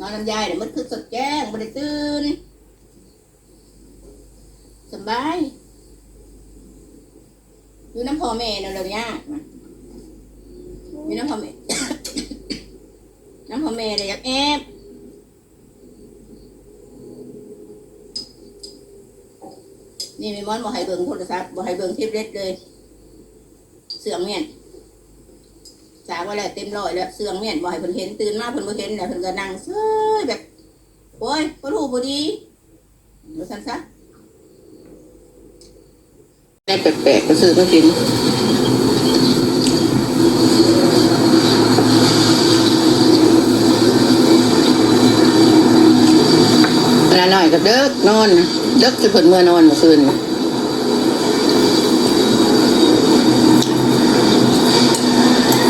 นอนน้ำยายเดี๋ยวมันคือสดแจ้งบริตื่นสบายอยู่น้ำพ่อแม่นั่นเลยยากนะอยู่น้ำพ่อแม่น้ำพ่อแม่เลยอยากแอบนี่ม่มอนบอกให้เบิ่งโทรศัพท์บอกให้เบิ่งทิปเล็ดเลย เสื่องเมีย สาวว่าแล้วเต็มร้อยแล้วเสื่องเมียนบอกให้เพิ่นเห็นตื่นมาเพิ่นบ่เห็นแล้วเพิ่นก็นั่งเซ้ยแบบโอ้ยบ่รู้บ่ดีบ่ซั่นซะได้แปลกๆก็ซื้อมากินน้อยก็เด็กนอนเด็กจะเพิ่นเมื่อนอนเมื่อคืนน่ะ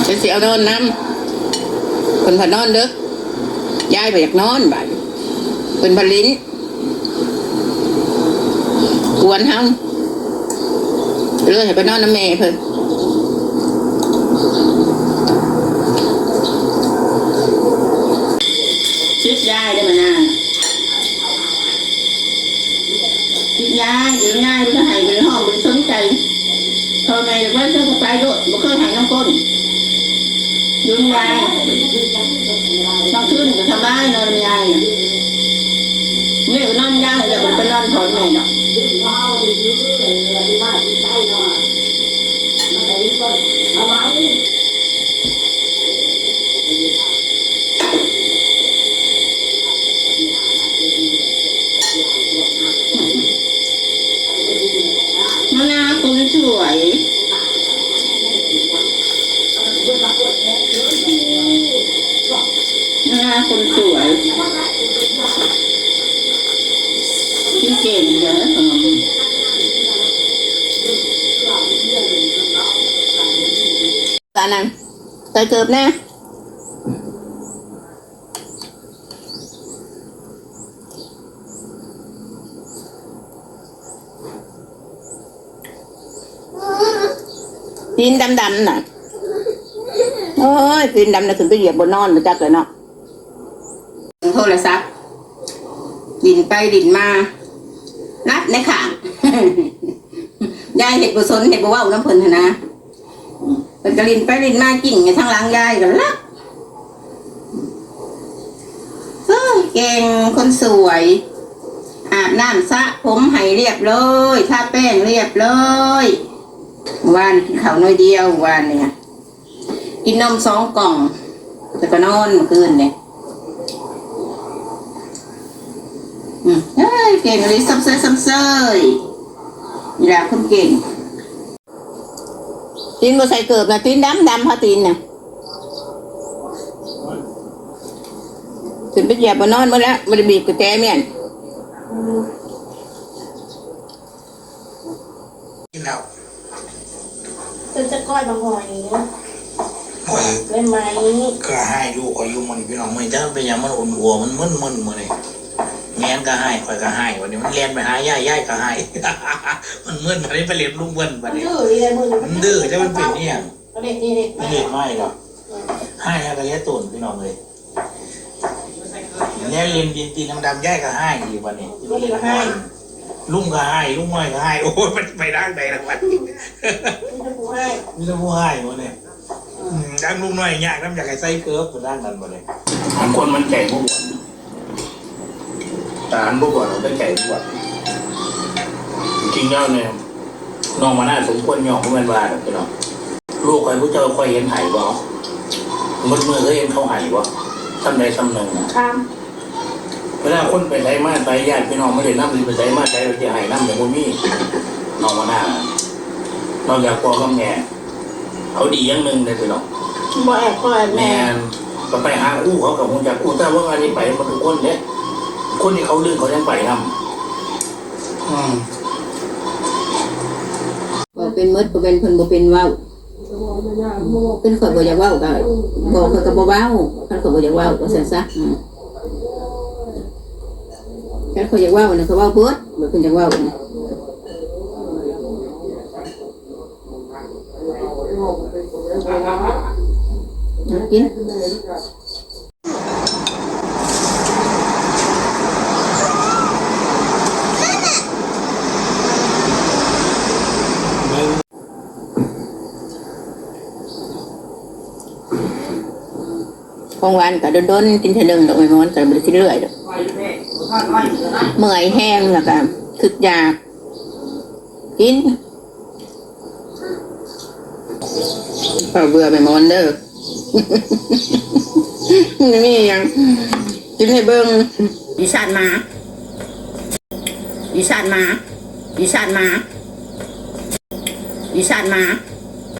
เป็นสิเอานอนน้ำคนผันนอนเด้อยายไปอยากนอนบ่ายเป็นผลิ้นกวนเฮาเลยให้ไปนอนน้ำแม่เพิ่นชิดยายได้มานานชิดยายเดี๋ยวยายก็ให้ไปห้องไปสนใจพ่อแม่เด็กว่าจะไปโดดบ่เคยหายน้ำก้น ยุ่งยายต้องขึ้นก็สบายนอนยายนี่ก็นอนยายแต่มันเป็นอนถอนแม่เนาะเอาไว้นาวคนสวยมะนาว คนสวยกินเก่งเด้อขนมตานังใส่เกิบแน่ตีนดำๆน่ะ โอ้ยตีนดำน่ะถึงไปเหยียบบนนอนมาจักเลยเนาะ โทรศัพท์ดินไปดินมานัดในขางยายเห็ดบุษนเห็ดบุว่าน้ำเพลินนะเป็นกระลินไปลินมากิ่งทางหลังยายกันลักเฮ้ยเก่งคนสวย อาบน้ำสะผมให้เรียบเลยทาแป้งเรียบเลยวานกินข้าวน้อยเดียววานเนี่ยกินนมสองกล่อง แต่ก็นอนเมื่อคืนเนี่ย อืมเฮ้ยเก่งเลยซับเซยซับเซยนี่แหละคนเก่ง ตีนบ่ใส่เกิบนะตีนดำดำพาตีนน่ะถึงไปเหยียบบนนอนมาแล้วมันบีบกระแจเมียนกินแล้วเป็นจะก้อยบางหอยโอ้ยได้ไหมก็ให้ลูกอายุมันพี่น้องมันจะเป็นอย่างมันอุ่นหัวมันมึนมึนมือเลย แม่นก็ให้คอยก็ให้วันนี้มันเรียนไปหาย่ายย่ายก็ให้ มันมึนวันนี้ไปเรียนลุงเบิ้นวันมันนี้ดื้อดีเลยมือมันดื้อจะมันเป็นเนี่ยเอาเด็กนี่เด็กไม่เรียนไม่หรอกให้แล้วก็แย่ตุ่นพี่น้องเลยเนี่ยเรียนดินตีน้ำดำย่ายก็ให้อีกวันนี้ลุงก็ให้ลุงน้อยก็ให้โอ้ยมันไปร่างใดละวันนี่จะปูให้มีแต่ผู้ให้วันนี้อืมดังลุงน้อยยากน้ำอยากให้ใส่เกิร์ฟตัวด้านกันวันนี้บางคนมันใจผู้บวชแต่ อันผู้บวชเราได้ใจผู้บวชจริงๆแล้วเนี่ยน้องมาน่าสมควรยอมเพราะมันว่าไปเนาะลูกใครผู้เจ้าคอยเห็นไห่บ่มดเมื่อเคยเห็นเขาไห่บ่ทำใดทำหนึ่งนะข้ามเวลาคนไปใช้มาใช้ญาติพี่น้องไม่ได้นั่งหรือไปใช้มาใช้เราจะไห่นั่งอย่างพวกนี้น้องมาน่านอกจากพ่อกับแม่เขาดีอย่างหนึ่งเลยพี่น้องบ่แอบบ่แอบแม่แม่นก็ไปหาอู้เขากับคงจากอู้แต่ว่างานนี้ไปมันทุกคนเนี่ย คนที่เขาเลื่อนเขายังไปนำอืมบ่เป็นมดบ่เป็นเพิ่นบ่เป็นว้าวเป็นข่อยบ่อยากว้าวก็บอกข่อยก็บ่ว้าคันข่อยบ่อยากว้าวก็ซั่นซะอืมคันข่อยอยากว้าวนะเขาว้าวเบิดบ่เพิ่นอยากว้าน่ะกิน เกิน ออ ของหวานก็โดนๆกินเทอหนึงดอกไม้มอนก็บ่ได้กินเรื่อยดอกเมื่อยแห้งแล้วก็คึกอยากกินพอเบื่อไปมอนเด้อมีหยังกินให้เบิ่งอีสานมาอีสานมาอีสานมาอีสานมา